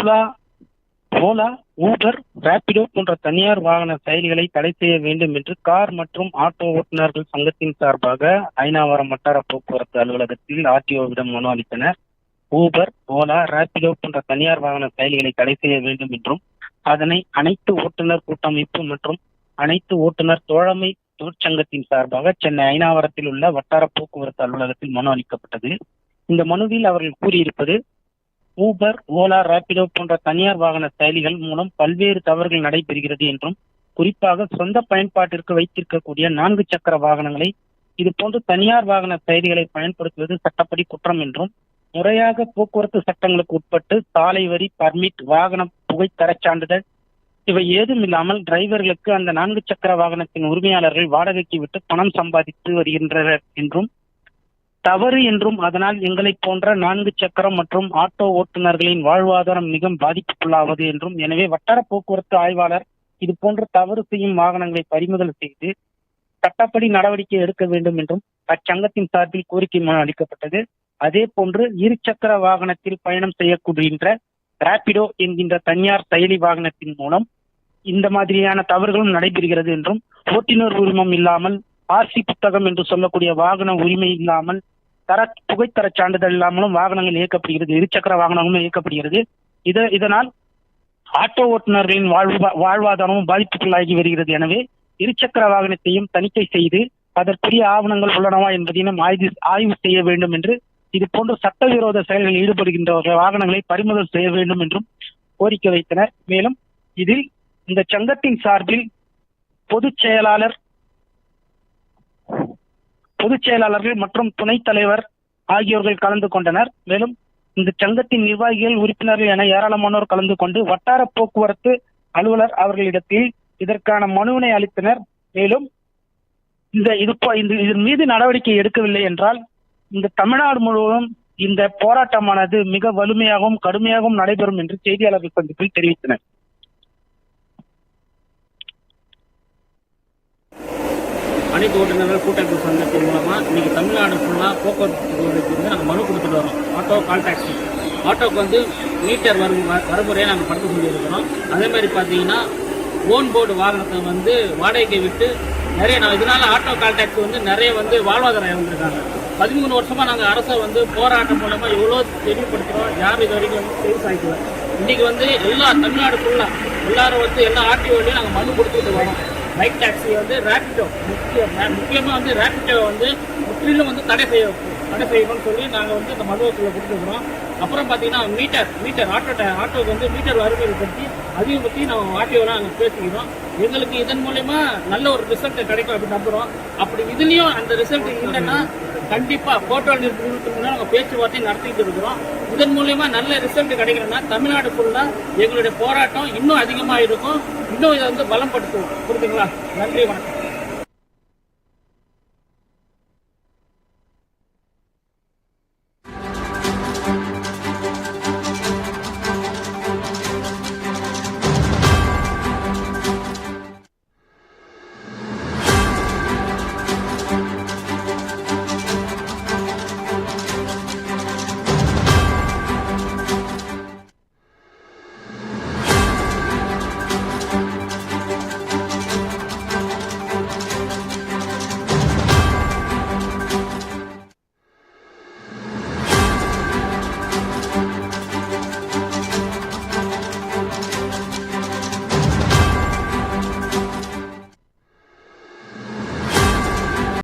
Ola Ola Uber Rapido போன்ற தனியார் வாகன செயலிகளை தடை செய்ய வேண்டும் என்று கார் மற்றும் ஆட்டோ ஓட்டுநர்கள் சங்கத்தின் சார்பாக ஐநாவரம் வட்டார போக்குவரத்து அலுவலகத்தில் ஆர்டிஓவிடம் மனு அளித்தனர். ஊபர் ஓலா ரேபிடோ போன்ற தனியார் வாகன செயலிகளை தடை செய்ய வேண்டும் என்றும் அதனை அனைத்து ஓட்டுநர் கூட்டமைப்பு மற்றும் அனைத்து ஓட்டுநர் தோழமை தொழிற்சங்கத்தின் சார்பாக சென்னை ஐநாவரத்தில் உள்ள வட்டார போக்குவரத்து அலுவலகத்தில் மனு அளிக்கப்பட்டது. இந்த மனுவில் அவர்கள் கூறியிருப்பது ஊபர் ஓலா ராபிடோ போன்ற தனியார் வாகன செயலிகள் மூலம் பல்வேறு தவறுகள் நடைபெறுகிறது என்றும் குறிப்பாக சொந்த பயன்பாட்டிற்கு வைத்திருக்கக்கூடிய நான்கு சக்கர வாகனங்களை இது போன்ற தனியார் வாகன செயலிகளை பயன்படுத்துவது சட்டப்படி குற்றம் என்றும் முறையாக போக்குவரத்து சட்டங்களுக்கு உட்பட்டு சாலை வரி பர்மிட் வாகன புகைத்தரச் சான்றிதழ் இவை ஏதும் இல்லாமல் டிரைவர்களுக்கு அந்த நான்கு சக்கர வாகனத்தின் உரிமையாளர்கள் வாடகைக்கு விட்டு பணம் சம்பாதித்து வருகின்றனர் என்றும் தவறு என்றும் அதனால் எங்களை போன்ற நான்கு சக்கரம் மற்றும் ஆட்டோ ஓட்டுநர்களின் வாழ்வாதாரம் மிகவும் பாதிப்புக்குள்ளாவது என்றும் எனவே வட்டார போக்குவரத்து ஆய்வாளர் இது போன்ற தவறு செய்யும் வாகனங்களை பறிமுதல் செய்து சட்டப்படி நடவடிக்கை எடுக்க வேண்டும் என்றும் அச்சங்கத்தின் சார்பில் கோரிக்கை மனு அளிக்கப்பட்டது. அதே போன்று இருசக்கர வாகனத்தில் பயணம் செய்யக்கூடிய ராபிடோ என்கின்ற தனியார் செயலி வாகனத்தின் மூலம் இந்த மாதிரியான தவறுகளும் நடைபெறுகிறது என்றும் ஓட்டுநர் உரிமம் இல்லாமல் ஆர்சி புத்தகம் என்று சொல்லக்கூடிய வாகன உரிமை இல்லாமல் தர புகைத்தர சான்றிதழ் இல்லாமலும் வாகனங்கள் இயக்கப்படுகிறது. இருசக்கர வாகனங்களும் இயக்கப்படுகிறது. இது இதனால் ஆட்டோ ஓட்டுநர்களின் வாழ்வா வாழ்வாதாரமும் பாதிப்புக்குள்ளாகி வருகிறது. எனவே இருசக்கர வாகனத்தையும் தணிக்கை செய்து அதற்குரிய ஆவணங்கள் உள்ளனவா என்பதையும் ஆய்வு ஆய்வு செய்ய வேண்டும் என்று இது போன்ற சட்டவிரோத செயல்களில் ஈடுபடுகின்ற வாகனங்களை பறிமுதல் செய்ய வேண்டும் என்றும் கோரிக்கை வைத்தனர். மேலும் இதில் இந்த சங்கத்தின் சார்பில் பொதுச் செயலாளர் பொதுச் செயலாளர்கள் மற்றும் துணைத் தலைவர் ஆகியோர்கள் கலந்து கொண்டனர். மேலும் இந்த சங்கத்தின் நிர்வாகிகள் உறுப்பினர்கள் என ஏராளமானோர் கலந்து கொண்டு வட்டார போக்குவரத்து அலுவலர் அவர்களிடத்தில் இதற்கான மனுவினை அளித்தனர். மேலும் இந்த இது இதன் மீது நடவடிக்கை எடுக்கவில்லை என்றால் இந்த தமிழ்நாடு முழுவதும் இந்த போராட்டமானது மிக வலிமையாகவும் கடுமையாகவும் நடைபெறும் என்று செய்தியாளர்கள் சந்திப்பில் தெரிவித்தனர். அனைத்து ஓட்டுநர்கள் கூட்டமைப்பு சங்கத்தின் மூலமாக இன்றைக்கி தமிழ்நாடு ஃபுல்லாக போக்குவரத்து வந்து நாங்கள் மனு கொடுத்துட்டு வரோம். ஆட்டோ கால் டாக்ஸி ஆட்டோக்கு வந்து மீட்டர் வரும் வ- வரமுறையை நாங்கள் படுத்த சொல்லியிருக்கிறோம் அதே மாதிரி பார்த்தீங்கன்னா ஓன் போர்டு வாகனத்தை வந்து வாடகைக்கு விட்டு நிறைய நான் இதனால ஆட்டோ கால் டாக்ஸி வந்து நிறைய வந்து வாழ்வாதாரம் இழந்திருக்காங்க. பதிமூணு வருஷமாக நாங்கள் அரசை வந்து போராட்டம் மூலமாக எவ்வளோ தெளிவுபடுத்துகிறோம் யாரும் இது வரைக்கும் வந்து சேல்ஸ் ஆகிக்கல இன்றைக்கி வந்து எல்லா தமிழ்நாடு ஃபுல்லாக எல்லாரும் வந்து எல்லா ஆர்டிஓலையும் நாங்கள் மனு கொடுத்துட்டு வரோம். பைக் டாக்ஸி வந்து ரேபிடோ முக்கியம் முக்கியமாக வந்து ரேபிடோ வந்து முற்றிலும் வந்து தடை செய்ய தடை செய்யணும்னு சொல்லி நாங்கள் வந்து இந்த மதுவத்தில் கொடுத்துருக்குறோம் அப்புறம் பார்த்தீங்கன்னா மீட்டர் மீட்டர் ஆட்டோ ட- ஆட்டோக்கு வந்து மீட்டர் வறுமையை பற்றி அதையும் பற்றி நம்ம ஆர்டிஓலாம் நாங்கள் பேசிக்கிறோம். எங்களுக்கு இதன் மூலயமா நல்ல ஒரு ரிசல்ட் கிடைக்கும் அப்படின்னு நம்புகிறோம் அப்படி இதுலேயும் அந்த ரிசல்ட் இல்லைன்னா கண்டிப்பாக போட்டோ நிறுவனத்துக்கு நாங்கள் பேச்சுவார்த்தை நடத்திட்டு இருக்கிறோம். இதன் மூலயமா நல்ல ரிசல்ட் கிடைக்கணும்னா தமிழ்நாடு ஃபுல்லாக எங்களுடைய போராட்டம் இன்னும் அதிகமாக இருக்கும் இன்னும் இதை வந்து பலப்படுத்துவோம். புரியுதுங்களா நன்றி வணக்கம்.